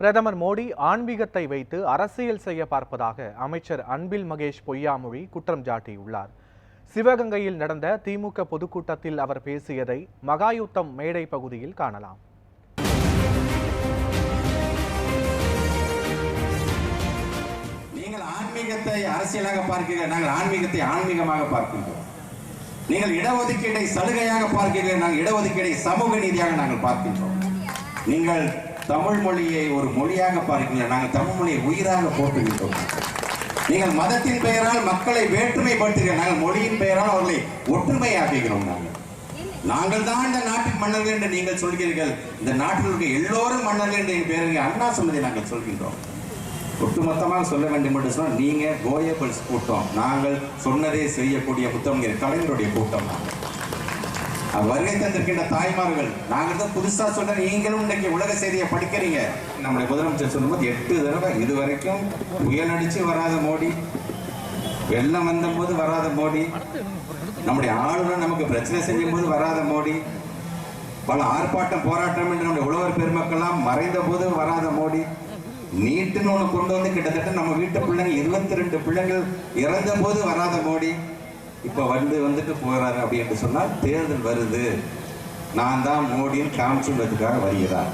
பிரதமர் மோடி ஆன்மீகத்தை வைத்து அரசியல் செய்ய பார்ப்பதாக அமைச்சர் அன்பில் மகேஷ் பொய்யாமொழி குற்றம் சாட்டியுள்ளார். சிவகங்கையில் நடந்த திமுக பொதுக்கூட்டத்தில் அவர் பேசியதை மகாயுத்தம் மேடை பகுதியில் காணலாம். நீங்கள் ஆன்மீகத்தை அரசியலாக பார்க்கிறீர்கள் நாங்கள் ஆன்மீகத்தை ஆன்மீகமாக பார்க்கின்றோம். நீங்கள் இடஒதுக்கீட்டை சலுகையாக பார்க்கிறீர்கள் நாங்கள் இடஒதுக்கீட்டை சமூக நீதியாக நாங்கள் பார்க்கின்றோம். நீங்கள் தமிழ் மொழியை ஒரு மொழியாக பார்க்கிறீங்க நாங்கள் தமிழ் மொழியை உயிராக போட்டுவிட்டோம் நீங்கள் மதத்தின் பெயரால் மக்களை வேற்றுமைப்படுத்துகிறீர்கள். நாங்கள் மொழியின் பெயரால் அவர்களை ஒற்றுமையாக்குகிறோம் நாங்கள். நாங்கள் தான் இந்த நாட்டின் மன்னர்கள் என்று நீங்கள் சொல்கிறீர்கள். இந்த நாட்டில் இருக்க எல்லோரும் மன்னர்கள் என்று என் பேருக்கு அண்ணா சொன்னதை நாங்கள் சொல்கின்றோம். ஒட்டுமொத்தமாக சொல்ல வேண்டும் என்று சொன்னால் நீங்கள் கோயபல்ஸ் கூட்டம். நாங்கள் சொன்னதே செய்யக்கூடிய புத்தகங்கள் கலைஞருடைய கூட்டம் நாங்கள். வருகை தந்திருக்கின்ற தாய்மார்கள் நாங்கள் தான் புதுசா சொல்ற நீங்களும் இன்னைக்கு உலக செய்தியை படிக்கிறீங்க. நம்முடைய முதலமைச்சர் சொல்லும்போது எட்டு தடவை இது வரைக்கும் புயல் அடிச்சு வராத மோடி வெள்ளம் வந்த போது வராத மோடி நம்முடைய ஆளுநர் நமக்கு பிரச்சனை செய்யும் போது வராத மோடி பல ஆர்ப்பாட்டம் போராட்டம் என்று நம்முடைய உழவர் பெருமக்கள்லாம் மறைந்த போது வராத மோடி நீட்டுன்னு ஒன்று கொண்டு வந்து கிட்டத்தட்ட நம்ம வீட்டு பிள்ளைங்க இருபத்தி ரெண்டு பிள்ளைங்கள் இறந்த போது வராத மோடி இப்போ வந்து வந்துட்டு போகிறாரு அப்படின்ட்டு சொன்னால் தேர்தல் வருது. நான் தான் மோடின்னு காமிச்சுன்றதுக்காக வருகிறார்.